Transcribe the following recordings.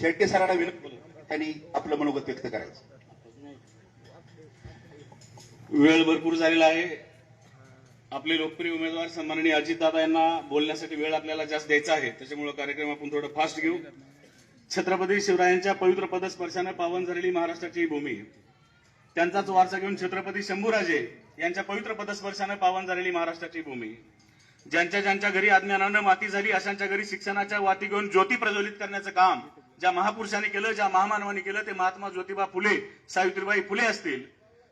शेट्टे सरांना विनंती त्यांनी आपलं मनोगत व्यक्त करायचं. वेळ भरपूर झालेला आहे. आपले लोकप्रिय उमेदवार सन्माननीय अजितदादा यांना बोलण्यासाठी वेळ आपल्याला जास्त द्यायचा आहे. त्याच्यामुळे कार्यक्रम आपण थोडं फास्ट घेऊ. छत्रपती शिवरायांच्या पवित्र पदस्पर्शानं पावन झालेली महाराष्ट्राची भूमी. त्यांचाच वारसा घेऊन छत्रपती शंभूराजे यांच्या पवित्र पदस्पर्शानं पावन झालेली महाराष्ट्राची भूमी. ज्यांच्या ज्यांच्या घरी अज्ञानानं माती झाली अशांच्या घरी शिक्षणाच्या वाती घेऊन ज्योती प्रज्वलित करण्याचं काम ज्या महापुरुषांनी केलं ज्या महामानवाने केलं ते महात्मा ज्योतिबा फुले सावित्रीबाई फुले असतील.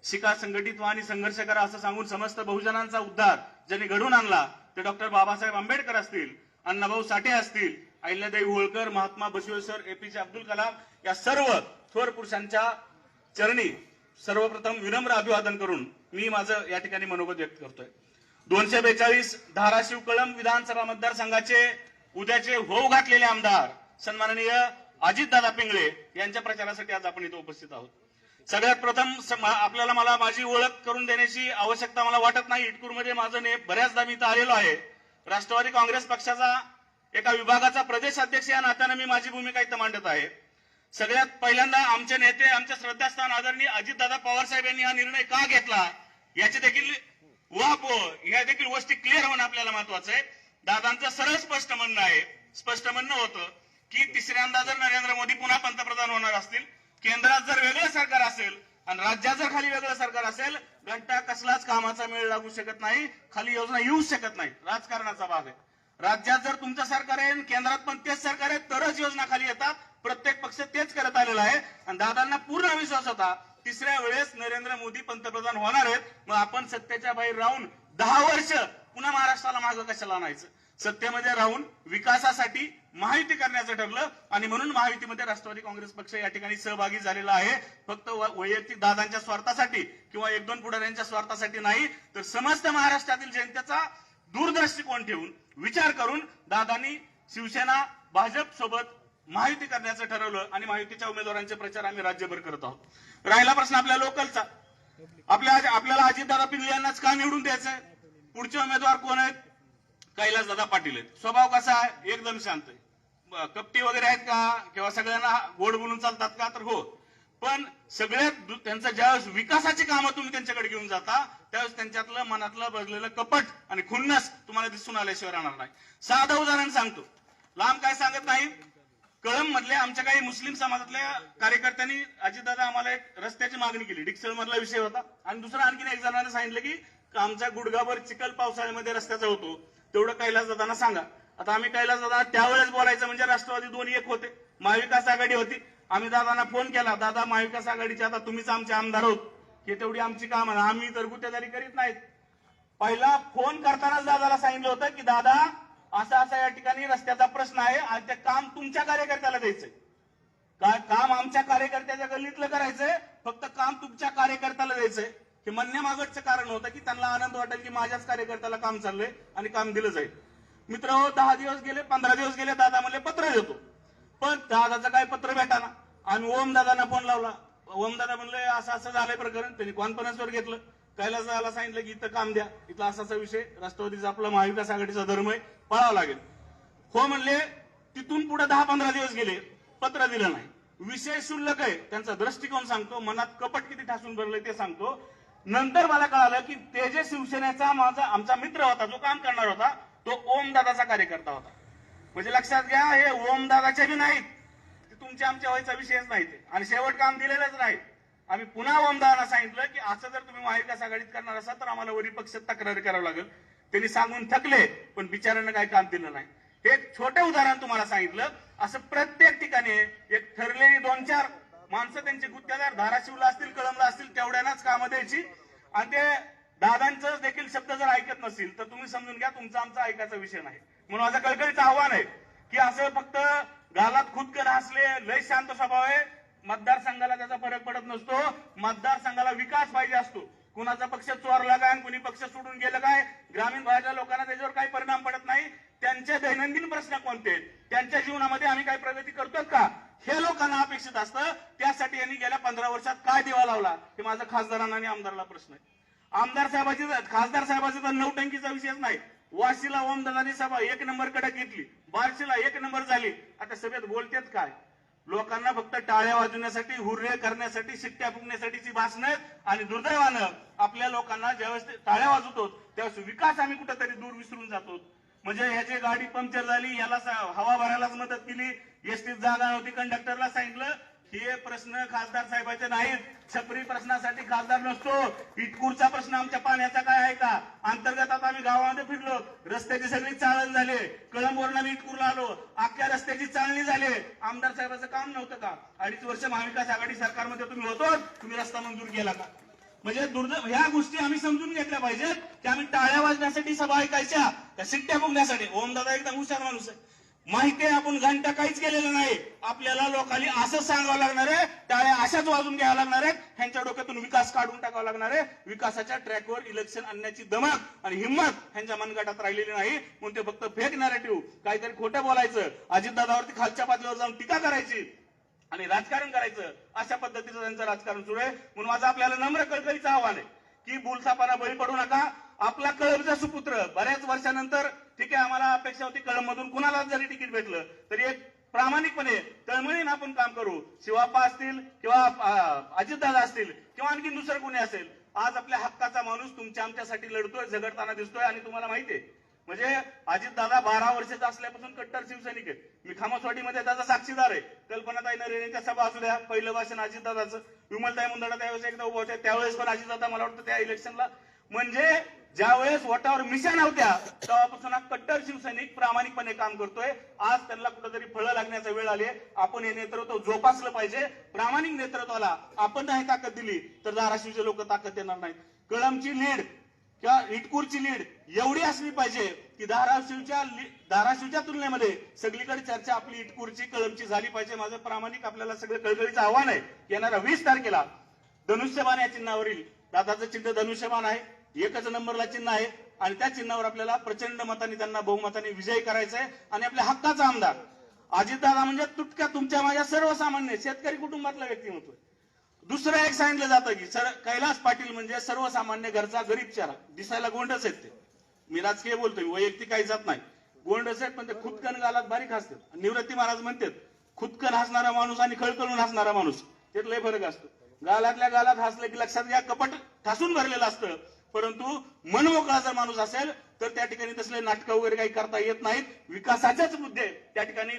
शिका संघटित व्हा आणि संघर्ष करा असं सांगून समस्त बहुजनांचा उद्धार ज्यांनी घडवून आणला ते डॉक्टर बाबासाहेब आंबेडकर असतील अण्णाभाऊ साठे असतील अहिल्यादेवी होळकर महात्मा बसवेश्वर एपीजे अब्दुल कलाम या सर्व थोर पुरुषांच्या चरणी सर्वप्रथम विनम्र अभिवादन करून मी माझं या ठिकाणी मनोगत व्यक्त करतोय. दोनशे बेचाळीस धाराशिव कळंब विधानसभा मतदारसंघाचे उद्याचे होऊ घातलेले आमदार सन्माननीय अजितदादा पिंगळे यांच्या प्रचारासाठी आज आपण इथे उपस्थित आहोत. सगळ्यात प्रथम आपल्याला मला माझी ओळख करून देण्याची आवश्यकता मला वाटत नाही. इटकूरमध्ये माझं ने बऱ्याचदा मी इथं आलेलो आहे. राष्ट्रवादी काँग्रेस पक्षाचा एका विभागाचा प्रदेश अध्यक्ष या नात्यानं मी माझी भूमिका इथं मांडत आहे. सगळ्यात पहिल्यांदा आमचे नेते आमचे श्रद्धास्थान आदरणीय अजितदादा पवार साहेब यांनी हा निर्णय का घेतला याचे देखील वाप ह्या देखील गोष्टी क्लिअर होणं आपल्याला महत्वाचं आहे. दादांचं सरळ स्पष्ट म्हणणं आहे. स्पष्ट म्हणणं होतं की तिसऱ्यांदा जर नरेंद्र मोदी पुन्हा पंतप्रधान होणार असतील केंद्रात जर वेगळं सरकार असेल आणि राज्यात जर खाली वेगळं सरकार असेल घंटा कसलाच कामाचा मेळ लागू शकत नाही खाली योजना येऊ शकत नाही. राजकारणाचा भाग आहे. राज्यात जर तुमचं सरकार आहे आणि केंद्रात पण तेच सरकार आहे तरच योजना खाली येतात. प्रत्येक पक्ष तेच करत आलेला आहे. आणि दादांना पूर्ण विश्वास होता तिसऱ्या वेळेस नरेंद्र मोदी पंतप्रधान होणार आहेत. मग आपण सत्तेच्या बाहेर राहून दहा वर्ष मागं कशाला आणायचं? सत्तेमध्ये राहून विकासासाठी महायुती करण्याचं ठरलं आणि म्हणून महायुतीमध्ये राष्ट्रवादी काँग्रेस पक्ष या ठिकाणी सहभागी झालेला आहे. फक्त वैयक्तिक दादांच्या स्वार्थासाठी किंवा एक दोन पुढाऱ्यांच्या स्वार्थासाठी नाही तर समस्त महाराष्ट्रातील जनतेचा दूरदृष्टिकोन ठेवून विचार करून दादांनी शिवसेना भाजप सोबत महायुती करण्याचं ठरवलं आणि महायुतीच्या उमेदवारांचे प्रचार आम्ही राज्यभर करत आहोत. राहिला प्रश्न आपल्या लोकलचा. आपल्या आपल्याला अजितदादा पिंगले यांनाच का निवडून द्यायचंय? पुढचे उमेदवार कोण आहेत? कैलास दादा पाटील आहेत. स्वभाव कसा आहे? एकदम शांत आहे. कपटी वगैरे आहेत का? किंवा सगळ्यांना गोड बोलून चालतात का? तर हो. पण सगळ्यात त्यांचा ज्यावेळेस विकासाची कामं तुम्ही त्यांच्याकडे घेऊन जाता त्यावेळेस त्यांच्यातलं मनातलं बसलेलं कपट आणि खुन्नस तुम्हाला दिसून आल्याशिवाय राहणार नाही. साधं उदाहरण सांगतो. लांब काय सांगत नाही. कळंब मधल्या आमच्या काही मुस्लिम समाजातल्या कार्यकर्त्यांनी अजितदादा आम्हाला एक रस्त्याची मागणी केली. डिक्सळ मधला विषय होता. आणि दुसरा आणखीन एक जणांना सांगितलं की आमच्या गुडगावर चिखल पावसाळ्यामध्ये रस्त्याचा होतो. तेवढं कैलास दादांना सांगा. आता आम्ही कैलास दादा त्यावेळेस बोलायचं म्हणजे राष्ट्रवादी दोन एक होते. महाविकास आघाडी होती. आम्ही दादांना फोन केला दादा महाविकास आघाडीचे आता तुम्हीच आमचे आमदार होत हे तेवढी आमची काम आहे आम्ही तर गुत्तेदारी करीत नाहीत. पहिला फोन करतानाच दादाला सांगितलं होतं की दादा असा असा या ठिकाणी रस्त्याचा प्रश्न आहे. आणि ते काम तुमच्या कार्यकर्त्याला द्यायचंय. काय काम आमच्या कार्यकर्त्याच्या गल्लीतलं करायचंय? फक्त काम तुमच्या कार्यकर्त्याला द्यायचंय. हे म्हणण्यामागचं कारण होतं की त्यांना आनंद वाटेल की माझ्याच कार्यकर्त्याला काम चाललंय आणि काम दिलं जाईल. मित्र हो दहा दिवस गेले पंधरा दिवस गेले दादा म्हणले पत्र देतो. पण दादाचं काय पत्र भेटाना? आम्ही ओम दादांना फोन लावला. ओम दादा म्हणले असं असं झालंय प्रकरण. त्यांनी कॉन्फरन्सवर घेतलं. कैलास दादाला सांगितलं की इथं काम द्या. इथला असा असा विषय. राष्ट्रवादीचा आपला महाविकास आघाडीचा धर्म आहे पळावा लागेल. हो म्हणले तिथून पुढे दहा पंधरा दिवस गेले पत्र दिलं नाही. विषय शुल्लक आहे त्यांचा दृष्टिकोन सांगतो मनात कपट किती ठासून भरलंय ते सांगतो. नंतर मला कळालं की तेजस शिवसेनेचा माझा आमचा मित्र होता जो काम करणार होता तो ओम दादाचा कार्यकर्ता होता. म्हणजे लक्षात घ्या हे ओमदादाचे बी नाहीत. ते तुमच्या आमच्या व्हायचा विषयच नाही ते. आणि शेवट काम दिलेलंच नाही. आम्ही पुन्हा ओमदादाला सांगितलं की असं जर तुम्ही महाविकास आघाडीत करणार असाल तर आम्हाला वरी पक्ष तक्रारी करावं लागेल. त्यांनी सांगून थकले पण बिचाऱ्यांना काही काम दिलं नाही. हे एक छोटं उदाहरण तुम्हाला सांगितलं. असं प्रत्येक ठिकाणी एक ठरलेली दोन चार माणसं त्यांचे गुत्तेदार धाराशिवला असतील कळमला असतील तेवढ्यानाच कामं द्यायची. आणि ते दादांचं देखील शब्द जर ऐकत नसतील तर तुम्ही समजून घ्या तुमचा आमचा ऐकायचा विषय नाही. म्हणून माझं कळकळीचं आव्हान आहे की असं फक्त गालात खुदकर हसले लय शांत स्वभाव आहे. मतदारसंघाला त्याचा फरक पडत नसतो. मतदारसंघाला विकास पाहिजे असतो. कुणाचा पक्ष चोरला काय कुणी पक्ष सोडून गेलं काय? ग्रामीण भागाच्या लोकांना त्याच्यावर काही परिणाम पडत नाही. त्यांचे दैनंदिन प्रश्न कोणते आहेत? त्यांच्या जीवनामध्ये आम्ही काही प्रगती करतोय का? हे लोकांना अपेक्षित असतं. त्यासाठी यांनी गेल्या पंधरा वर्षात काय दिवा लावला? हे माझा खासदारांना आणि आमदाराला प्रश्न आहे. आमदार साहेबाची खासदार साहेबाचा तर नौटंकीचा विषयच नाही. वाशीला ओमदादानी सभा एक नंबर कडक घेतली. बार्शीला एक नंबर झाली. आता सभेत बोलतेत काय? लोकांना फक्त टाळ्या वाजवण्यासाठी हुर्रे करण्यासाठी शिट्ट्या फुगण्यासाठीची भाषणं आणि दुर्दैवानं आपल्या लोकांना ज्यावेळेस टाळ्या वाजवतो त्यावेळेस विकास आम्ही कुठेतरी दूर विसरून जातो. म्हणजे ह्याची गाडी पंक्चर झाली याला हवा भरायलाच मदत केली. एसटीत जागा होती कंडक्टरला सांगितलं हे प्रश्न खासदार साहेबाचे नाहीत. छपरी प्रश्नासाठी खासदार नसतो. इटकूरचा प्रश्न आमच्या पाण्याचा काय आहे का? अंतर्गत आता आम्ही गावामध्ये फिरलो. रस्त्याची सगळी चाळण झाले. कळंबवरून आम्ही इटकूरला आलो. अख्ख्या रस्त्याची चाळणी झाली. आमदार साहेबाचं काम नव्हतं का? अडीच वर्ष महाविकास आघाडी सरकारमध्ये तुम्ही होतो तुम्ही रस्ता मंजूर केला का? म्हणजे दुर्दैव ह्या गोष्टी आम्ही समजून घेतल्या पाहिजेत. की आम्ही टाळ्या वाजण्यासाठी सभा ऐकायच्या त्या शिट्ट्या फुगण्यासाठी ओमदादा एकदम हुशार माणूस आहे. माहिती आहे आपण घंटा काहीच केलेलं नाही. आपल्याला लोकांनी असंच सांगावं लागणार आहे टाळ्या अशाच वाजून घ्यावं लागणार आहेत. ह्यांच्या डोक्यातून विकास काढून टाकावा लागणार आहे. विकासाच्या ट्रॅकवर इलेक्शन आणण्याची दमक आणि हिंमत ह्यांच्या मनगटात राहिलेली नाही. म्हणून ते फक्त फेक नॅरेटिव्ह काहीतरी खोटं बोलायचं. अजितदादावरती खालच्या पातळीवर जाऊन टीका करायची. आणि राजकारण करायचं अशा पद्धतीचं त्यांचं राजकारण सुरू आहे. म्हणून माझं आपल्याला नम्र कळकळीचं आव्हान आहे की बुलसापाना बळी पडू नका. आपला कळमचा सुपुत्र बऱ्याच वर्षानंतर ठीक आहे आम्हाला अपेक्षा होती कळम मधून कुणाला जरी तिकीट भेटलं तरी एक प्रामाणिकपणे तळमळीनं आपण काम करू. शिवाप्पा असतील किंवा अजितदादा असतील किंवा आणखी दुसरं कोणी असेल आज आपल्या हक्काचा माणूस तुमच्या आमच्यासाठी लढतोय झगडताना दिसतोय आणि तुम्हाला माहिती आहे म्हणजे अजितदादा बारा वर्षाचा असल्यापासून कट्टर शिवसैनिक आहेत मी खामसवाडीमध्ये त्याचा साक्षीदार आहे. कल्पनाताई नरेनेच्या सभा असू द्या पहिलं भाषण अजितदादाचं विमलताई मुंदडा त्यावेळेस एकदा उभा होत्या. त्यावेळेस पण अजितदादा मला वाटतं त्या इलेक्शनला. म्हणजे ज्यावेळेस वटावर मिशा नव्हत्या तेव्हापासून हा कट्टर शिवसैनिक प्रामाणिकपणे काम करतोय. आज त्यांना कुठेतरी फळं लागण्याचा वेळ आली आपण हे नेतृत्व जोपासलं पाहिजे. प्रामाणिक नेतृत्वाला आपण नाही ताकद दिली तर धाराशिवचे लोक ताकद देणार नाहीत. कळमची लीड किंवा इटकूरची लीड एवढी असली पाहिजे की धाराशिवच्या धाराशिवच्या तुलनेमध्ये सगळीकडे चर्चा आपली इटकूरची कळमची झाली पाहिजे. माझं प्रामाणिक आपल्याला सगळं कळकळीचं आव्हान आहे येणाऱ्या वीस तारखेला धनुष्यबाण या चिन्हावरील दादाचं चिन्ह धनुष्यबाण आहे. एकच नंबरला चिन्ह आहे आणि त्या चिन्हावर आपल्याला प्रचंड मताने त्यांना बहुमताने विजयी करायचा आहे आणि आपल्या हक्काचा आमदार अजितदादा म्हणजे तुटक्या तुमच्या माझ्या सर्वसामान्य शेतकरी कुटुंबातला व्यक्तिमत्व दुसरं एक सांगितलं जातं की सर कैलास पाटील म्हणजे सर्वसामान्य घरचा गरीब चारा दिसायला गोंडच आहेत ते. मी राजकीय बोलतोय वैयक्तिक काही जात नाही. गोंडच आहेत पण ते खुदकन गालात बारीक हसतात. निवृत्ती महाराज म्हणतात खुदकन हसणारा माणूस आणि खळकळून हसणारा माणूस. त्यात लय फरक असतो. गालातल्या गालात हसले की लक्षात घ्या कपट ठासून भरलेलं असतं. परंतु मनमोकळा जर माणूस असेल तर त्या ठिकाणी तसले नाटकं वगैरे काही करता येत नाहीत. विकासाचेच मुद्दे त्या ठिकाणी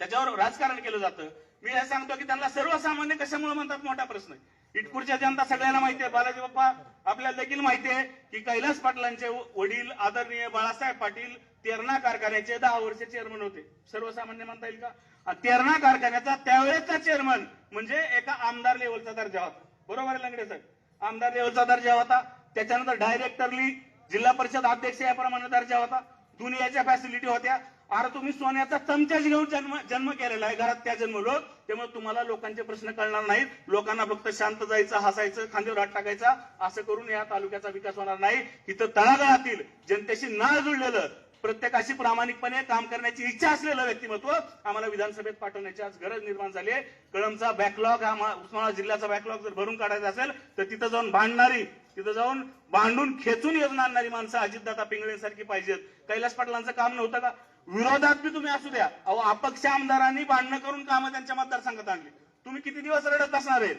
त्याच्यावर राजकारण केलं जातं. मी हे सांगतो की त्यांना सर्वसामान्य कशामुळे म्हणतात मोठा प्रश्न इटपूरच्या इटकूरच्या जनता सगळ्यांना माहिती आहे. बालाजी बाप्पा आपल्याला देखील माहिती आहे की कैलास पाटलांचे वडील आदरणीय बाळासाहेब पाटील तेरणा कारखान्याचे दहा वर्ष चेअरमन होते. सर्वसामान्य म्हणता येईल का? तेरणा कारखान्याचा त्यावेळेचा चेअरमन म्हणजे एका आमदार लेवलचा दर्जा होता. बरोबर आहे लंगडे साहेब? आमदार लेवलचा दर्जा होता. त्याच्यानंतर डायरेक्टरली जिल्हा परिषद अध्यक्ष याप्रमाणे दर्जा होता. दुनियाच्या फॅसिलिटी होत्या. अरे तुम्ही सोन्याचा चमचाच घेऊन जन्म जन्म केलेला आहे घरात त्या जन्मलो त्यामुळे तुम्हाला लोकांचे प्रश्न कळणार नाहीत. लोकांना फक्त शांत जायचं हसायचं खांद्यावर हात टाकायचा असं करून या तालुक्याचा विकास होणार नाही. इथं तळागाळातील जनतेशी नाळ जुळलेलं प्रत्येकाशी प्रामाणिकपणे काम करण्याची इच्छा असलेलं व्यक्तिमत्व आम्हाला विधानसभेत पाठवण्याची आज गरज निर्माण झाली आहे. कळमचा बॅकलॉग हा उस्मानाबाद जिल्ह्याचा बॅकलॉग जर भरून काढायचा असेल तर तिथं जाऊन भांडणारी तिथं जाऊन भांडून खेचून येऊन आणणारी माणसं अजितदादा पिंगळेसारखी पाहिजेत. कैलास पाटलांचं काम नव्हतं का? विरोधात बी तुम्ही असू द्या. अहो अपक्ष आमदारांनी भांडणं करून कामं त्यांच्या मतदारसंघात आणली. तुम्ही किती दिवस रडत असणार आहेत?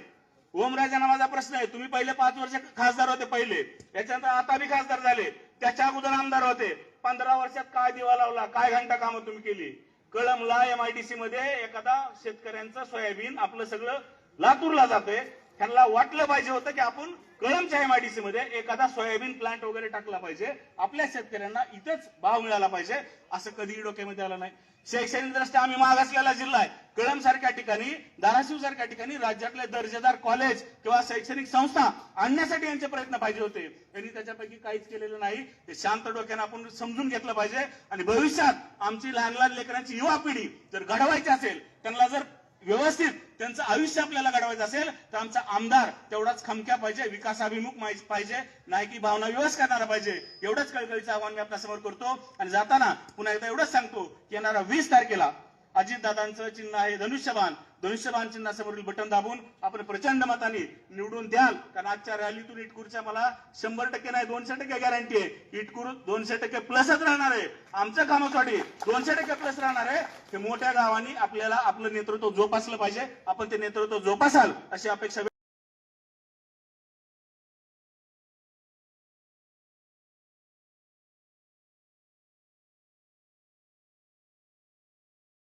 ओमराजांना माझा प्रश्न आहे. तुम्ही पहिले पाच वर्ष खासदार होते पहिले. त्याच्यानंतर आता बी खासदार झाले. त्याच्या अगोदर आमदार होते. पंधरा वर्षात काय दिवा लावला? काय घंटा कामं तुम्ही केली? कळमला एमआयडीसी मध्ये एखादा शेतकऱ्यांचं सोयाबीन आपलं सगळं लातूरला जातंय. त्यांना वाटलं पाहिजे होतं की आपण कळमच्या एमआयडीसी मध्ये एखादा सोयाबीन प्लांट वगैरे टाकला पाहिजे. आपल्या शेतकऱ्यांना इथेच भाव मिळाला पाहिजे. असं कधीही डोक्यामध्ये आलं नाही. शैक्षणिक दृष्ट्या आम्ही मागासलेला जिल्हा आहे. कळम सारख्या ठिकाणी धाराशिव सारख्या ठिकाणी राज्यातले दर्जेदार कॉलेज किंवा शैक्षणिक संस्था आणण्यासाठी यांचे प्रयत्न पाहिजे होते. त्यांनी त्याच्यापैकी काहीच केलेलं नाही. ते शांत डोक्यानं आपण समजून घेतलं पाहिजे. आणि भविष्यात आमची लहान लहान लेकरांची युवा पिढी जर घडवायची असेल त्यांना जर व्यवस्थित त्यांचं आयुष्य आपल्याला घडवायचं असेल तर आमचा आमदार तेवढाच खमक्या पाहिजे विकासाभिमुख माहिती पाहिजे नाही की भावना व्यवस्थ करणारा पाहिजे एवढंच कळकळीचं आव्हान मी आपल्यासमोर करतो. आणि जाताना पुन्हा एकदा एवढंच सांगतो की येणाऱ्या वीस तारखेला अजितदादांचं चिन्ह आहे धनुष्यबाण. धनुष्यबाण चिन्हासमोरील बटन दाबून आपण प्रचंड मताने निवडून द्याल. कारण आजच्या रॅलीतून इटकूरच्या मला शंभर टक्के नाही दोनशे टक्के गॅरंटी आहे. इटकूर दोनशे टक्के प्लसच राहणार आहे. आमचं कामासाठी दोनशे टक्के प्लस राहणार आहे. हे मोठ्या गावांनी आपल्याला आपलं नेतृत्व जोपासलं पाहिजे. आपण ते नेतृत्व जोपासाल अशी अपेक्षा